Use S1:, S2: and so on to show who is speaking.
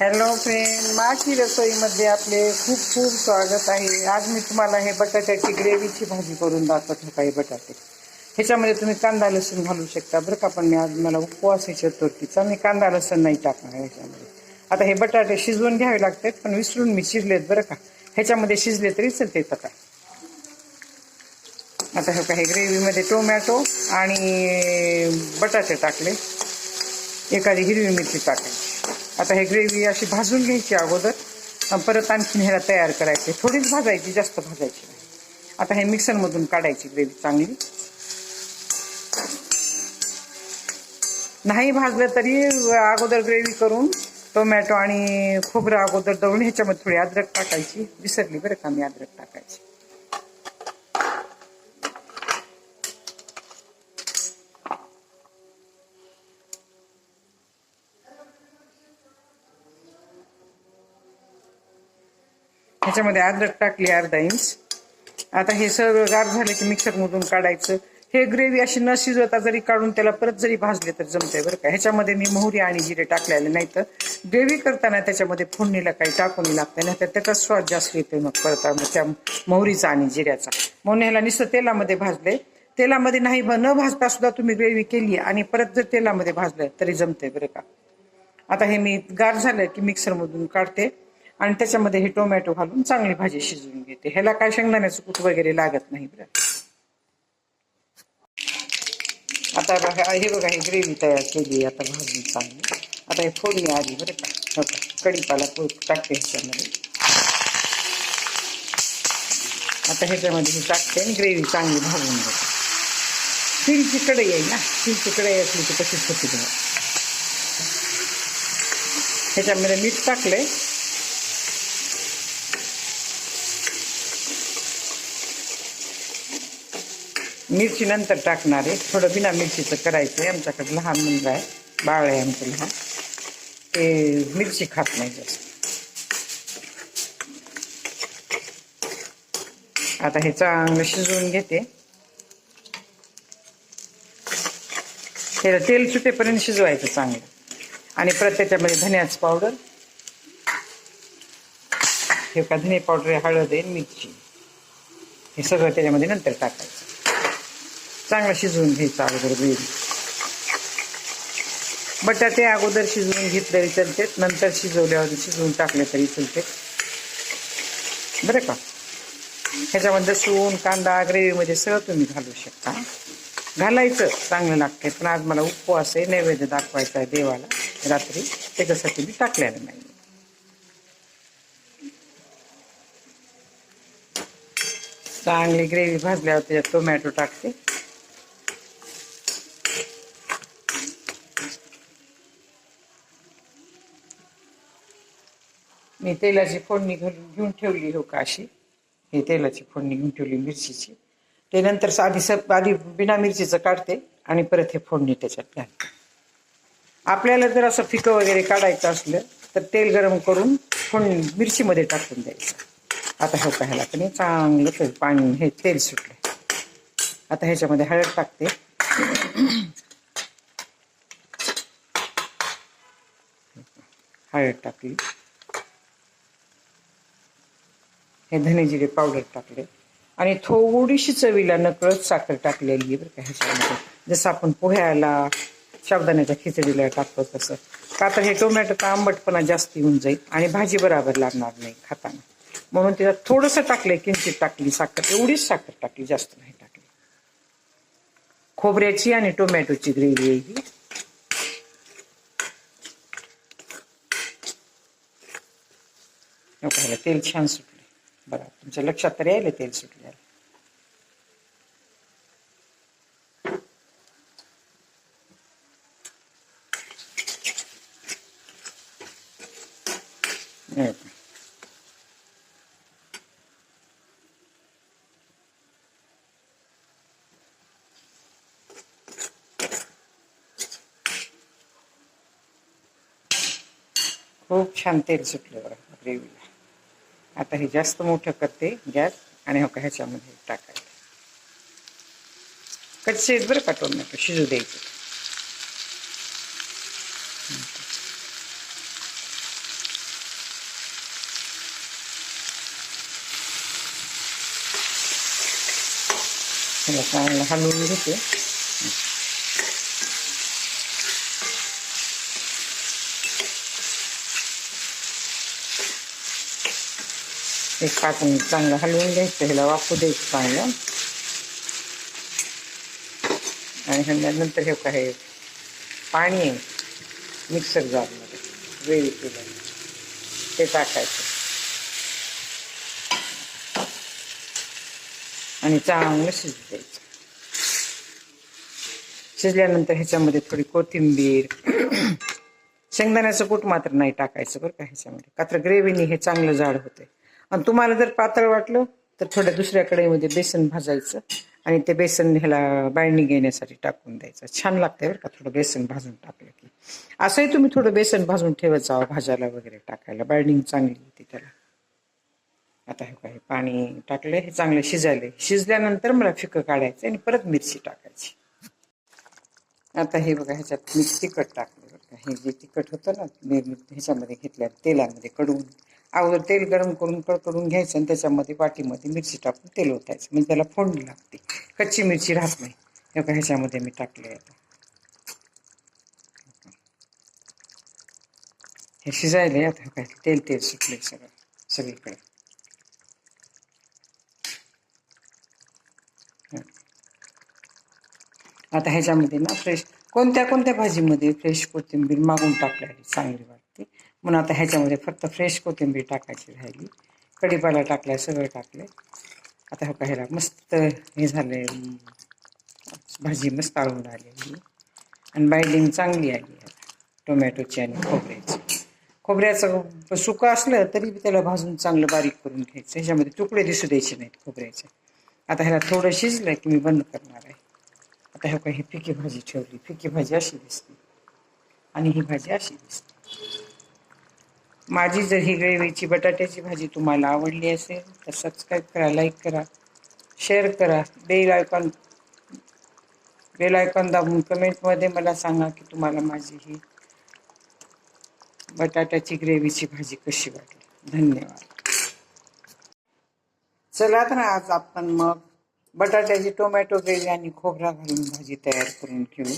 S1: Hello friend माझी रसोईमध्ये आपले खूप खूप स्वागत आहे. आज मी तुम्हाला हे बटाट्याची ग्रेव्हीची भाजी करून दाखवत हो काही बटाटे. ह्याच्यामध्ये तुम्ही कांदा लसूण घालू शकता. बरं का पण मी आज मला उपवास आहे चतुर्थीचा. मी कांदा लसूण नाही टाकणार ह्याच्यामध्ये. आता हे बटाटे शिजवून घ्यावे लागतात पण विसरून मी शिजलेत बरं का. ह्याच्यामध्ये शिजले तरी चालते आता. आता हे काही ग्रेव्हीमध्ये टोमॅटो आणि बटाटे टाकले. एखादी हिरवी मिरची टाकायची. आता हे ग्रेव्ही अशी भाजून घ्यायची अगोदर परत आणखीन ह्याला तयार करायचे. थोडीच भाजायची जास्त भाजायची नाही. आता हे मिक्सरमधून काढायची ग्रेव्ही चांगली. नाही भाजलं तरी अगोदर ग्रेव्ही करून टोमॅटो आणि खोबरं अगोदर दळून ह्याच्यामध्ये थोडी अद्रक टाकायची. विसरली बरं का मी अद्रक टाकायची. ह्याच्यामध्ये अद्रक टाकली अर्धा इंच. आता हे सर्व गार झालं की मिक्सरमधून काढायचं. हे ग्रेव्ही अशी न शिजवता जरी काढून त्याला परत जरी भाजले तर जमतंय बरं का. ह्याच्यामध्ये मी मोहरी आणि जिरे टाकलेले नाही तर ग्रेव्ही करताना त्याच्यामध्ये फोडणीला काही टाकून लागतं नाही तर त्याचा स्वाद जास्त येतोय मग परता मग त्या मोहरीचा आणि जिऱ्याचा. म्हणून ह्याला नुसतं तेलामध्ये भाजले. तेलामध्ये नाही न भाजता सुद्धा तुम्ही ग्रेव्ही केली आणि परत जर तेलामध्ये भाजलं तरी जमतंय बरं का. आता हे मी गार झालं की मिक्सरमधून काढते. आणि त्याच्यामध्ये हे टोमॅटो घालून चांगली भाजी शिजवून घेते. ह्याला काय शेंगदाण्याचं कूट वगैरे लागत नाही बरं. आता बघा हे बघा ही ग्रेव्ही तयार केली आता भाजून चांगली आता हे फोडणी आली बरं का. हो कडीपाला कढीपाला टाकते ह्याच्यामध्ये. आता ह्याच्यामध्ये मी टाकते आणि ग्रेव्ही चांगली भाजून घेते. स्टीलची कढई आहे ना? स्टीलची कढई असली की तशीच होती बघा. ह्याच्यामध्ये मीठ टाकलंय. मिरची नंतर टाकणार आहे. थोडं बिना मिरचीचं करायचं आहे. आमच्याकडे लहान मुलगा आहे. बाळ आहे आमचं लहान. ते मिरची खात नाही जास्त. आता हे चांगलं शिजवून घेते. त्याला तेल सुटेपर्यंत शिजवायचं चांगलं. आणि परत त्याच्यामध्ये धन्याचं पावडर. हे का धने पावडर आहे, हळद आहे मिरची. हे सगळं त्याच्यामध्ये नंतर टाकायचं. चांगलं शिजवून घ्यायचं अगोदर ग्रेव्ही बटाटे अगोदर शिजवून घेतले चालते नंतर शिजवल्यावर शिजवून टाकले तरी चालते. बरं का? ह्याच्यामध्ये सून कांदा ग्रेव्हीमध्ये सगळं तुम्ही घालू शकता. घालायचं चांगलं लागते पण आज मला उपवास आहे नैवेद्य दाखवायचा आहे देवाला रात्री. त्याच्यासाठी मी टाकलेलं नाही. चांगली ग्रेव्ही भाजल्यावर त्याच्यात टोमॅटो टाकते. मी तेलाची फोडणी घालून घेऊन ठेवली हो का अशी हे तेलाची फोडणी घेऊन ठेवली मिरचीची. ते नंतर आधी सब आधी बिना मिरचीचं काढते आणि परत हे फोडणी त्याच्यात घालते. आपल्याला जर असं फिकं वगैरे काढायचं असलं तर तेल गरम करून फोडणी मिरचीमध्ये टाकून द्यायचं. आता हो हे ह्याला पण चांगलं तेल पाणी हे तेल सुटलं आता ह्याच्यामध्ये हळद टाकते. हळद टाकली. हे धने जिरे पावडर टाकले. आणि थोडीशी चवीला नकळत साखर टाकलेली आहे बरं का ह्याच्यामध्ये. जसं आपण पोह्याला शाबदाण्याच्या खिचडीला टाकतो तसं. का तर हे टोमॅटोचा आंबटपणा जास्त येऊन जाईल आणि भाजी बराबर लागणार नाही खाताना. म्हणून तिला थोडंसं टाकलंय किंचित टाकली साखर. एवढीच साखर टाकली जास्त नाही टाकली. खोबऱ्याची आणि टोमॅटोची ग्रेव्ही आहे ही. तेल छान सुटले. बघा तुमच्या लक्षात तरी यायला तेल सुटले खूप छान तेल सुटलं बघा ग्रेव्हीला. आता हे जास्त मोठं करते गॅस आणि हो ह्याच्यामध्ये टाकायचं. कच्चे बरं पाठवून नका शिजू द्यायचं. चांगलं घेते. ते टाकून चांगलं हलवून घ्यायचं ह्याला वाफू द्यायचं चांगलं आणि ह्याला नंतर हे काय पाणी आहे मिक्सर जारमध्ये वेळी केलं ते टाकायचं आणि चांगलं शिजू द्यायचं शिजल्यानंतर ह्याच्यामध्ये थोडी कोथिंबीर शेंगदाण्याचं कूट मात्र नाही टाकायचं बरं का ह्याच्यामध्ये कात्र ग्रेव्हीनी हे चांगलं जाड होते आणि तुम्हाला जर पातळ वाटलं तर थोड्या दुसऱ्या कढईमध्ये बेसन भाजायचं आणि ते बेसन ह्याला बाळणी घेण्यासाठी टाकून द्यायचं. छान लागतंय बरं का थोडं बेसन भाजून टाकलं की. असंही तुम्ही थोडं बेसन भाजून ठेवत जावं भाज्याला वगैरे टाकायला. बाळणी चांगली होती त्याला. आता हे काय पाणी टाकलंय हे चांगलं शिजायले शिजल्यानंतर मला फिकं काढायचं आणि परत मिरची टाकायची. आता हे बघा ह्याच्यात मी तिखट टाकलं बरं का. हे जे तिखट होतं ना ह्याच्यामध्ये घेतल्या तेलामध्ये कडून अगोदर तेल गरम करून कडकडून घ्यायचं आणि त्याच्यामध्ये वाटीमध्ये मिरची टाकून तेल ओतायचं. म्हणजे त्याला फोडणी लागते. कच्ची मिरची राहत नाही. हे ह्याच्यामध्ये मी टाकले आता. हे शिजायले आता. काय तेल तेल सुटले सगळं सगळीकडे. आता ह्याच्यामध्ये ना फ्रेश कोणत्या कोणत्या भाजीमध्ये फ्रेश कोथिंबीर मागून टाकली चांगली वाटते. म्हणून आता ह्याच्यामध्ये फक्त फ्रेश कोथिंबीर टाकायची राहिली. कढीपाला टाकलाय सगळं टाकले आता हो ह्याला मस्त हे झालंय भाजी मस्त आळून आलेली आणि बाइंडिंग चांगली आली आता टोमॅटोची आणि खोबऱ्याची. खोबऱ्याचं सुकं असलं तरी बी त्याला भाजून चांगलं बारीक करून घ्यायचं. ह्याच्यामध्ये तुकडे दिसू द्यायचे नाहीत खोबऱ्याचे. आता ह्याला थोडं शिजलं की मी बंद करणार आहे. आता हो हे काही फिकी भाजी ठेवली. फिकी भाजी अशी दिसते. आणि ही भाजी अशी दिसते. माझी जर ही ग्रेव्हीची बटाट्याची भाजी तुम्हाला आवडली असेल तर सबस्क्राईब करा लाईक करा शेअर करा. बेल आयकॉन बेल आयकॉन दाबून कमेंटमध्ये मला सांगा की तुम्हाला माझी ही बटाट्याची ग्रेव्हीची भाजी कशी वाटली. धन्यवाद. चला तर आज आपण मग बटाट्याची टोमॅटो ग्रेव्ही आणि खोबरा घालून भाजी तयार करून घेऊ.